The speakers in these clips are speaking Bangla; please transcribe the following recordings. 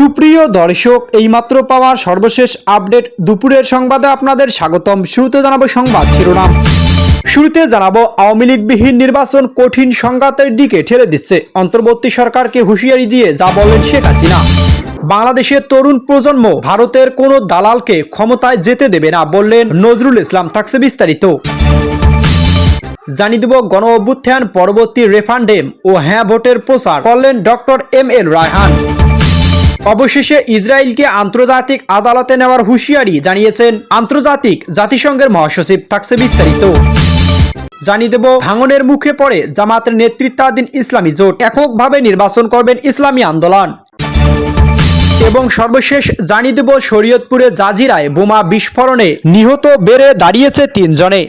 সুপ্রিয় দর্শক, এইমাত্র পাওয়ার সর্বশেষ আপডেট দুপুরের সংবাদে আপনাদের স্বাগতম। শুরুতে জানাব সংবাদ শিরোনাম। শুরুতে জানাব, আওয়ামী লীগবিহীন নির্বাচন কঠিন সংঘাতের দিকে ঠেলে দিচ্ছে। অন্তর্বর্তী সরকারকে হুঁশিয়ারি দিয়ে যা বলেন শেখ হাসিনা। বাংলাদেশের তরুণ প্রজন্ম ভারতের কোনো দালালকে ক্ষমতায় যেতে দেবে না বললেন নজরুল ইসলাম, থাকছে বিস্তারিত। জানিয়ে দেব, গণ অভ্যুত্থান পরবর্তী রেফান্ডেম ও হ্যাঁ ভোটের প্রচার করলেন ডক্টর এম এল রায়হান। অবশেষে ইসরায়েলকে আন্তর্জাতিক আদালতে নেওয়ার হুঁশিয়ারি জানিয়েছেন আন্তর্জাতিক জাতিসংঘের মহাসচিব। থাকছে বিস্তারিত। জানিয়ে দেব, ভাঙনের মুখে পড়ে জামাতের নেতৃত্বাধীন ইসলামী জোট এককভাবে নির্বাচন করবেন ইসলামী আন্দোলন। এবং সর্বশেষ জানিয়ে দেব, শরীয়তপুরে জাজিরায় বোমা বিস্ফোরণে নিহত বেড়ে দাঁড়িয়েছে তিনজনে।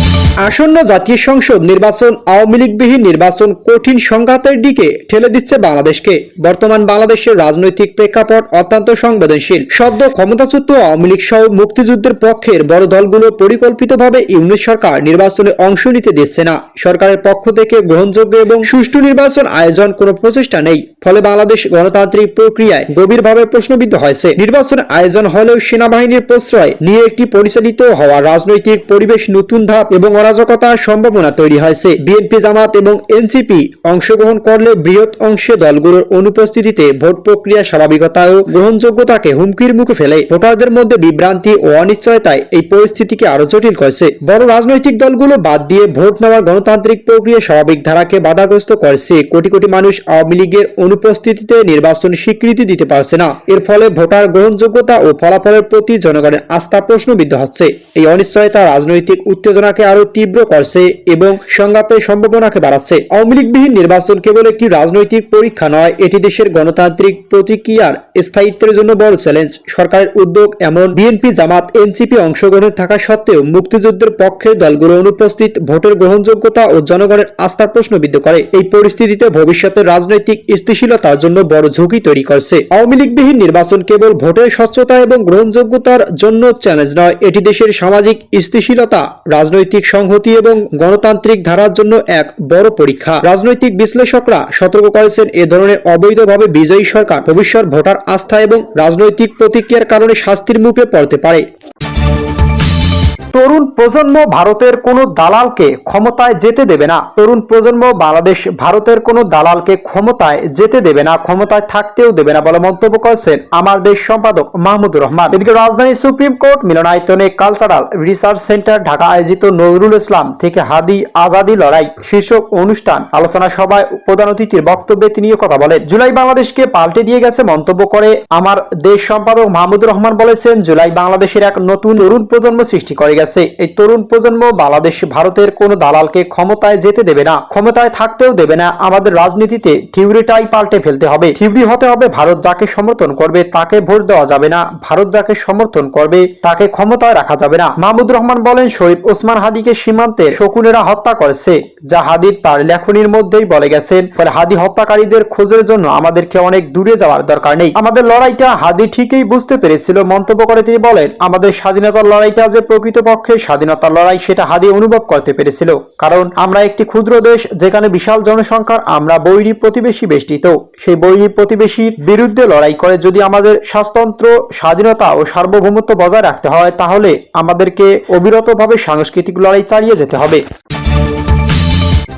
আসন্ন জাতীয় সংসদ নির্বাচন, আওয়ামী লীগবিহীন নির্বাচন কঠিন সংঘাতের দিকে ঠেলে দিচ্ছে বাংলাদেশকে। বর্তমান বাংলাদেশের রাজনৈতিক প্রেক্ষাপট অত্যন্ত সংবেদনশীল। সদ্য ক্ষমতাচ্যুত আওয়ামী লীগ সহ মুক্তিযুদ্ধের পক্ষের বড় দলগুলো পরিকল্পিতভাবে ইউনিট সরকার নির্বাচনে অংশ নিতে দিচ্ছে না। সরকারের পক্ষ থেকে গ্রহণযোগ্য এবং সুষ্ঠু নির্বাচন আয়োজন কোনো প্রচেষ্টা নেই। ফলে বাংলাদেশ গণতান্ত্রিক প্রক্রিয়ায় গভীরভাবে প্রশ্নবিদ্ধ হয়েছে। নির্বাচন আয়োজন হলেও সেনাবাহিনীর প্রশ্রয় নিয়ে একটি পরিচালিত হওয়া রাজনৈতিক পরিবেশ নতুন ধাপ এবং অরাজকতার সম্ভাবনা তৈরি হয়েছে। বিএনপি জামাত এবং এনসিপি অংশগ্রহণ করলে বৃহৎ অংশে দলগুলোর অনুপস্থিতিতে ভোট প্রক্রিয়া স্বাভাবিকতা ও গ্রহণযোগ্যতাকে হুমকির মুখে ফেলে। ভোটারদের মধ্যে বিভ্রান্তি ও অনিশ্চয়তায় এই পরিস্থিতিকে আরও জটিল করেছে। বড় রাজনৈতিক দলগুলো বাদ দিয়ে ভোট নেওয়ার গণতান্ত্রিক প্রক্রিয়া স্বাভাবিক ধারাকে বাধাগ্রস্ত করছে। কোটি কোটি মানুষ আওয়ামী লীগের অনুপস্থিতিতে নির্বাচন স্বীকৃতি দিতে পারছে না। এর ফলে ভোটার গ্রহণযোগ্যতা ও ফলাফলের প্রতি জনগণের আস্থা প্রশ্নবিদ্ধ হচ্ছে। এই অনিশ্চয়তা রাজনৈতিক উত্তেজনাকে আরও তীব্র করছে এবং সংঘাতের সম্ভাবনাকে বাড়াচ্ছে। আওয়ামী লীগবিহীন নির্বাচন কেবল একটি রাজনৈতিক পরীক্ষা নয়, এটি দেশের গণতান্ত্রিক প্রতিক্রিয়ার স্থায়িত্বের জন্য বড় চ্যালেঞ্জ। সরকারের উদ্যোগ এমন বিএনপি, জামাত, এনসিপি অংশগ্রহণ থাকা সত্ত্বেও মুক্তিযুদ্ধের পক্ষের দলগুলো অনুপস্থিত, ভোটের গ্রহণযোগ্যতা ও জনগণের আস্থার প্রশ্নবিদ্ধ করে। এই পরিস্থিতিতে ভবিষ্যতের রাজনৈতিক স্থিতিশীলতার জন্য বড় ঝুঁকি তৈরি করছে। আওয়ামী লীগবিহীন নির্বাচন কেবল ভোটের স্বচ্ছতা এবং গ্রহণযোগ্যতার জন্য চ্যালেঞ্জ নয়, এটি দেশের সামাজিক স্থিতিশীলতা, রাজনৈতিক সংহতি এবং গণতান্ত্রিক ধারার জন্য এক বড় পরীক্ষা। রাজনৈতিক বিশ্লেষকরা সতর্ক করেছেন এ ধরনের অবৈধভাবে বিজয়ী সরকার ভবিষ্যৎ ভোটার আস্থা এবং রাজনৈতিক প্রতিক্রিয়ার কারণে শাস্তির মুখে পড়তে পারে। তরুণ প্রজন্ম ভারতের কোনো দালালকে ক্ষমতায় যেতে দেবে না। তরুণ প্রজন্ম বাংলাদেশ ভারতের কোনো দালালকে ক্ষমতায় যেতে দেবে না, ক্ষমতায় থাকতেও দেবে না বলে মন্তব্য করেছেন আমার দেশ সম্পাদক মাহমুদুর রহমান। এদিকে রাজধানী সুপ্রিম কোর্ট মিলনায়তনে কালচারাল রিসার্চ সেন্টার ঢাকা আয়োজিত নজরুল ইসলাম থেকে হাদি আজাদি লড়াই শীর্ষক অনুষ্ঠান আলোচনা সভায় প্রধান অতিথির বক্তব্যে তিনি কথা বলেন। জুলাই বাংলাদেশকে পাল্টে দিয়ে গেছে মন্তব্য করে আমার দেশ সম্পাদক মাহমুদুর রহমান বলেছেন, জুলাই বাংলাদেশের এক নতুন তরুণ প্রজন্ম সৃষ্টি করে গেছে। এই তরুণ প্রজন্ম বাংলাদেশ, ভারতের কোনো দালালকে ক্ষমতায় যেতে দেবে না। ক্ষমতায় থাকতেও দেবে না। আমাদের রাজনীতিতে থিওরিটাই পাল্টে ফেলতে হবে। থিওরি হতে হবে, ভারত যাকে সমর্থন করবে তাকে ভোট দেওয়া যাবে না। ভারত যাকে সমর্থন করবে তাকে ক্ষমতায় রাখা যাবে না। মাহমুদুর রহমান বলেন, শহীদ ওসমান হাদিকে সীমান্তে শকুনেরা হত্যা করেছে। যা হাদির তার লেখনির মধ্যেই বলে গেছেন, ফলে হাদি হত্যাকারীদের খোঁজের জন্য আমাদেরকে অনেক দূরে যাওয়ার দরকার নেই। আমাদের লড়াইটা হাদি ঠিকই বুঝতে পেরেছিল, মন্তব্য করে তিনি বলেন, আমাদের স্বাধীনতার লড়াইটা যে প্রকৃতপক্ষে স্বাধীনতার লড়াই সেটা হাদিয়ে অনুভব করতে পেরেছিল। কারণ আমরা একটি ক্ষুদ্র দেশ, যেখানে বিশাল জনসংখ্যার আমরা বৈরী প্রতিবেশী বেষ্টিত। সেই বৈরী প্রতিবেশীর বিরুদ্ধে লড়াই করে যদি আমাদের স্বাস্থ্যন্ত্র স্বাধীনতা ও সার্বভৌমত্ব বজায় রাখতে হয়, তাহলে আমাদেরকে অবিরতভাবে সাংস্কৃতিক লড়াই চালিয়ে যেতে হবে।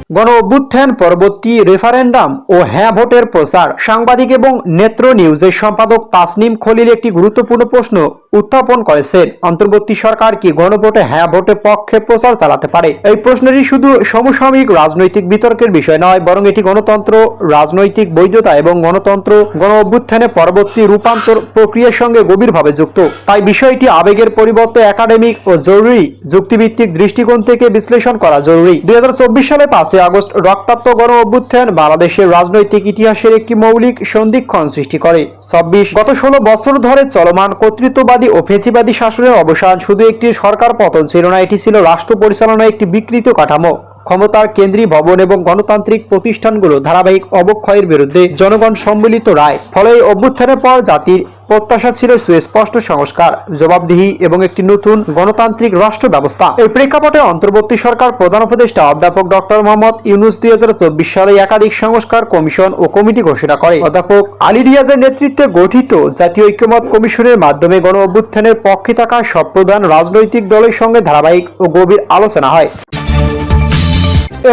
গণ অভ্যুত্থান পরবর্তী রেফারেন্ডাম ও হ্যাঁ ভোটের প্রচার। সাংবাদিক এবং নেত্র নিউজের সম্পাদক তাসনিম খলিল একটি গুরুত্বপূর্ণ প্রশ্ন উত্থাপন করেছেন। অন্তর্বর্তী সরকার কি গণভোটে হ্যাঁ ভোটে পক্ষে প্রচার চালাতে পারে? এই প্রশ্নটি শুধু সমসাময়িক রাজনৈতিক বিতর্কের বিষয় নয়, বরং এটি গণতন্ত্র, রাজনৈতিক বৈধতা এবং গণতন্ত্র গণ অভ্যুত্থানে পরবর্তী রূপান্তর প্রক্রিয়ার সঙ্গে গভীরভাবে যুক্ত। তাই বিষয়টি আবেগের পরিবর্তে একাডেমিক ও জরুরি। যুক্তিভিত্তিক দৃষ্টিকোণ থেকে বিশ্লেষণ করা জরুরি। দুই হাজার চব্বিশ সালে পাঁচই আগস্ট রক্তাক্ত গণ অভ্যুত্থান বাংলাদেশের রাজনৈতিক ইতিহাসের একটি মৌলিক সন্ধিক্ষণ সৃষ্টি করে। ছাব্বিশ, গত ষোলো বছর ধরে চলমান কর্তৃত্ববাদী ও ফেঁচিবাদী শাসনের অবসান শুধু একটি সরকার পতন ছিল না, এটি ছিল রাষ্ট্র পরিচালনায় একটি বিকৃত কাঠামো। ক্ষমতার কেন্দ্রীয় ভবন এবং গণতান্ত্রিক প্রতিষ্ঠানগুলো ধারাবাহিক অবক্ষয়ের বিরুদ্ধে জনগণ সম্মিলিত রায়। ফলে অভ্যুত্থানের পর জাতির প্রত্যাশা ছিল সুস্পষ্ট সংস্কার, জবাবদিহি এবং একটি নতুন গণতান্ত্রিক রাষ্ট্র ব্যবস্থা। এই প্রেক্ষাপটে অন্তর্বর্তী সরকার প্রধান উপদেষ্টা অধ্যাপক ডক্টর মোহাম্মদ ইউনুস দুই হাজার চব্বিশ সালে একাধিক সংস্কার কমিশন ও কমিটি ঘোষণা করে। অধ্যাপক আলী রিয়াজের নেতৃত্বে গঠিত জাতীয় ঐক্যমত কমিশনের মাধ্যমে গণ অভ্যুত্থানের পক্ষে থাকা সব প্রধান রাজনৈতিক দলের সঙ্গে ধারাবাহিক ও গভীর আলোচনা হয়।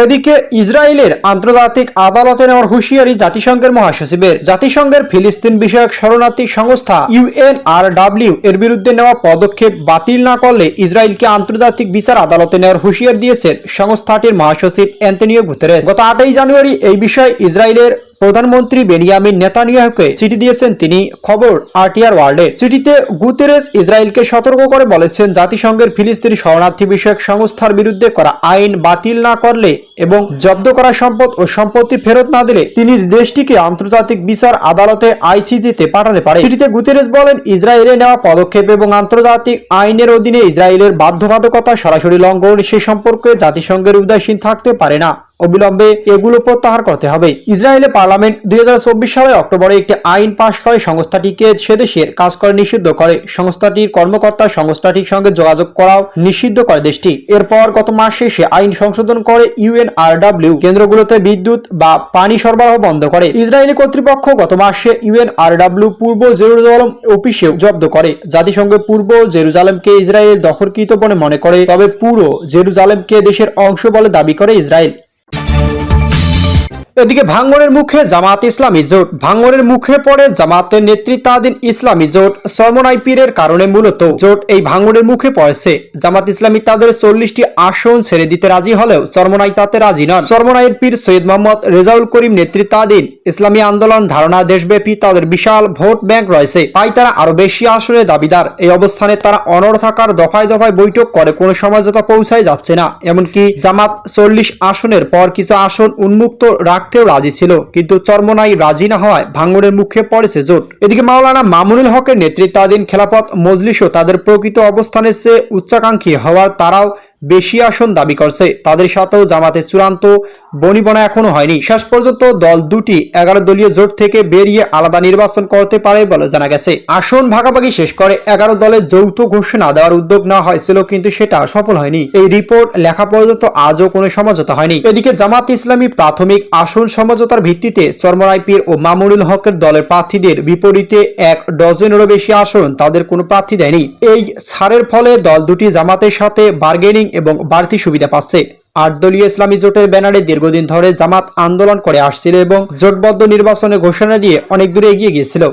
এদিকে ইসরায়েলের আন্তর্জাতিক আদালতে নেওয়ার হুঁশিয়ারি জাতিসংঘের মহাসচিবের। জাতিসংঘের ফিলিস্তিন বিষয়ক শরণার্থী সংস্থা ইউএনআরডাব্লিউ এর বিরুদ্ধে নেওয়া পদক্ষেপ বাতিল না করলে ইসরায়েলকে আন্তর্জাতিক বিচার আদালতে নেওয়ার হুঁশিয়ার দিয়েছেন সংস্থাটির মহাসচিব অ্যান্টনিও গুতেরেস। গত আটই জানুয়ারি এই বিষয়ে ইসরায়েলের প্রধানমন্ত্রী বেনিয়ামিন নেতানিয়াহুকে চিঠি দিয়েছেন তিনি। খবর, আরটিআর ওয়ার্ল্ডের। চিঠিতে গুতেরেস ইসরায়েলকে সতর্ক করে বলেছেন, জাতিসংঘের ফিলিস্তিনি শরণার্থী বিষয়ক সংস্থার বিরুদ্ধে করা আইন বাতিল না করলে এবং জব্দ করা সম্পদ ও সম্পত্তি ফেরত না দিলে তিনি দেশটিকে আন্তর্জাতিক বিচার আদালতে আইসিজিতে পাঠাতে পারে। চিঠিতে গুতেরেস বলেন, ইসরায়েলে নেওয়া পদক্ষেপ এবং আন্তর্জাতিক আইনের অধীনে ইসরায়েলের বাধ্যবাধকতা সরাসরি লঙ্ঘন, সে সম্পর্কে জাতিসংঘের উদাসীন থাকতে পারে না। অবিলম্বে এগুলো প্রত্যাহার করতে হবে। ইসরায়েলে পার্লামেন্ট দুই হাজার চব্বিশ সালে অক্টোবরে একটি আইন পাশ করে সংস্থাটিকে সেদেশের কাজ করে নিষিদ্ধ করে। সংস্থাটির কর্মকর্তা সংস্থাটির সঙ্গে যোগাযোগ করাও নিষিদ্ধ করে দেশটি। এরপর গত মাস শেষে আইন সংশোধন করে ইউএনআরডব্লিউ কেন্দ্রগুলোতে বিদ্যুৎ বা পানি সরবরাহ বন্ধ করে। ইসরায়েলি কর্তৃপক্ষ গত মাসে ইউএনআরডব্লিউ পূর্ব জেরুজালেম অফিসেও জব্দ করে। জাতিসংঘ পূর্ব জেরুজালেমকে ইসরায়েল দখলকৃত বলে মনে করে। তবে পুরো জেরুজালেমকে দেশের অংশ বলে দাবি করে ইসরায়েল। এদিকে ভাঙ্গনের মুখে জামাত ইসলামী জোট। ভাঙ্গনের মুখে পড়ে জামাতের নেতৃত্বাধীন ইসলামী জোট। সরমনাই পীরের কারণে মূলত জোট এই ভাঙ্গনের মুখে পড়েছে। জামাত ইসলামী তাদের চল্লিশটি আসন ছেড়ে দিতে রাজি হলেও সরমনাই তাতে রাজি নন। সরমনাইয়ের পীর সৈয়দ মোহাম্মদ রেজাউল করিম নেতৃত্বাধীন ইসলামী আন্দোলন ধারণা দেশব্যাপী তাদের বিশাল ভোট ব্যাংক রয়েছে। তাই তারা আরও বেশি আসনের দাবিদার। এই অবস্থানে তারা অনড় থাকার দফায় দফায় বৈঠক করে, কোনো সমঝোতা পৌঁছায় যাচ্ছে না। এমনকি জামাত চল্লিশ আসনের পর কিছু আসন উন্মুক্ত রাখতেও রাজি ছিল, কিন্তু চর্মনাই রাজি না হওয়ায় ভাঙনের মুখে পড়েছে জোট। এদিকে মাওলানা মামুনুল হকের নেতৃত্বাধীন খেলাফত মজলিসও তাদের প্রকৃত অবস্থানের চেয়ে উচ্চাকাঙ্ক্ষী হওয়ার তারাও বেশি আসন দাবি করছে। তাদের সাথেও জামাতের চূড়ান্ত বনিবনা এখনও হয়নি। শেষ পর্যন্ত দল দুটি এগারো দলীয় জোট থেকে বেরিয়ে আলাদা নির্বাচন করতে পারে বলে জানা গেছে। আসন ভাগাভাগি শেষ করে এগারো দলের যৌথ ঘোষণা দেওয়ার উদ্যোগ নেওয়া হয়েছিল, কিন্তু সেটা সফল হয়নি। এই রিপোর্ট লেখা পর্যন্ত আজও কোনো সমঝোতা হয়নি। এদিকে জামাত ইসলামী প্রাথমিক আসন সমঝোতার ভিত্তিতে চরমরাই পীর ও মামুনুল হকের দলের প্রার্থীদের বিপরীতে এক ডজনেরও বেশি আসন তাদের কোনো প্রার্থী দেয়নি। এই ছাড়ের ফলে দল দুটি জামাতের সাথে বার্গেনিং এবং বাড়তি সুবিধা পাচ্ছে। আট দলীয় ইসলামী জোটের ব্যানারে দীর্ঘদিন ধরে জামাত আন্দোলন করে আসছিল এবং জোটবদ্ধ নির্বাচনে ঘোষণা দিয়ে অনেক দূরে এগিয়ে গিয়েছিল।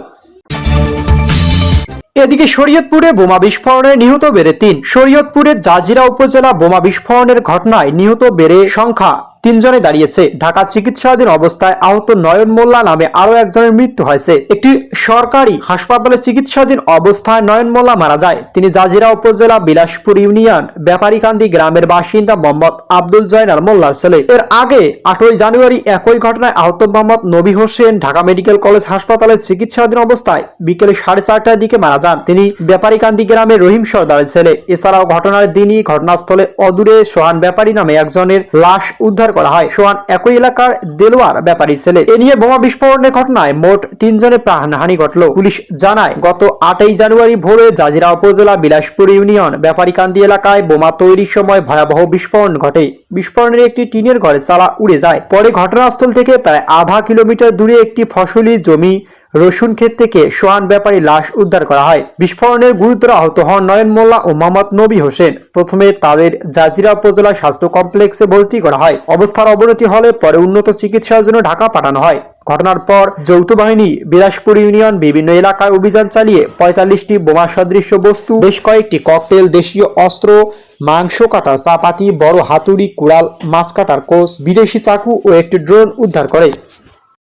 এদিকে শরীয়তপুরে বোমা বিস্ফোরণে নিহত বেড়ে তিন। শরীয়তপুরের জাজিরা উপজেলা বোমা বিস্ফোরণের ঘটনায় নিহত বেড়ে সংখ্যা তিনজনে দাঁড়িয়েছে। ঢাকা চিকিৎসাধীন অবস্থায় আহত নয়ন মোল্লা নামে আরও একজনের মৃত্যু হয়েছে। একটি সরকারি হাসপাতালে চিকিৎসাধীন অবস্থায় নয়ন মোল্লা মারা যায়। তিনি জাজিরা উপজেলা বিলাসপুর ইউনিয়ন, ব্যাপারীকান্দি গ্রামের বাসিন্দা মোহাম্মদ আব্দুল জয়নাল মোল্লার ছেলে। এর আগে আটই জানুয়ারি একই ঘটনায় আহত মোহাম্মদ নবী হোসেন ঢাকা মেডিকেল কলেজ হাসপাতালে চিকিৎসাধীন অবস্থায় বিকেলে সাড়ে চারটার দিকে মারা যান। তিনি ব্যাপারীকান্দি গ্রামের রহিম সর্দারের ছেলে। এছাড়াও ঘটনার দিনই ঘটনাস্থলে অদূরে সোহান ব্যাপারী নামে একজনের লাশ উদ্ধার করা হয়। সোয়ান একই এলাকার দেলোয়ার ব্যাপারী ছেলে। এ নিয়ে বোমা বিস্ফোরণের ঘটনায় মোট তিনজনের প্রাণহানি ঘটল। পুলিশ জানায়, গত আটই জানুয়ারি ভোরে জাজিরা উপজেলা বিলাসপুর ইউনিয়ন ব্যাপারীকান্দি এলাকায় বোমা তৈরির সময় ভয়াবহ বিস্ফোরণ ঘটে। বিস্ফোরণের একটি টিনের ঘরে চালা উড়ে যায়। পরে ঘটনাস্থল থেকে প্রায় আধা কিলোমিটার দূরে একটি ফসলি জমি রসুন ক্ষেত থেকে সোহান ব্যাপারী লাশ উদ্ধার করা হয়। বিস্ফোরণের গুরুতর আহত হন নয়ন মোল্লা ও মোহাম্মদ নবী হোসেন। প্রথমে তাদের জাজিরা উপজেলা স্বাস্থ্য কমপ্লেক্সে ভর্তি করা হয়। অবস্থার অবনতি হলে পরে উন্নত চিকিৎসার জন্য ঢাকা পাঠানো হয়। ঘটনার পর যৌথ বাহিনী বিলাসপুর ইউনিয়ন বিভিন্ন এলাকায় অভিযান চালিয়ে পঁয়তাল্লিশটি বোমা সদৃশ্য বস্তু, বেশ কয়েকটি ককটেল, দেশীয় অস্ত্র, মাংস কাটার চাপাতি, বড় হাতুড়ি, কুড়াল, মাছ কাটার কোষ বিদেশি চাকু ও একটি ড্রোন উদ্ধার করে।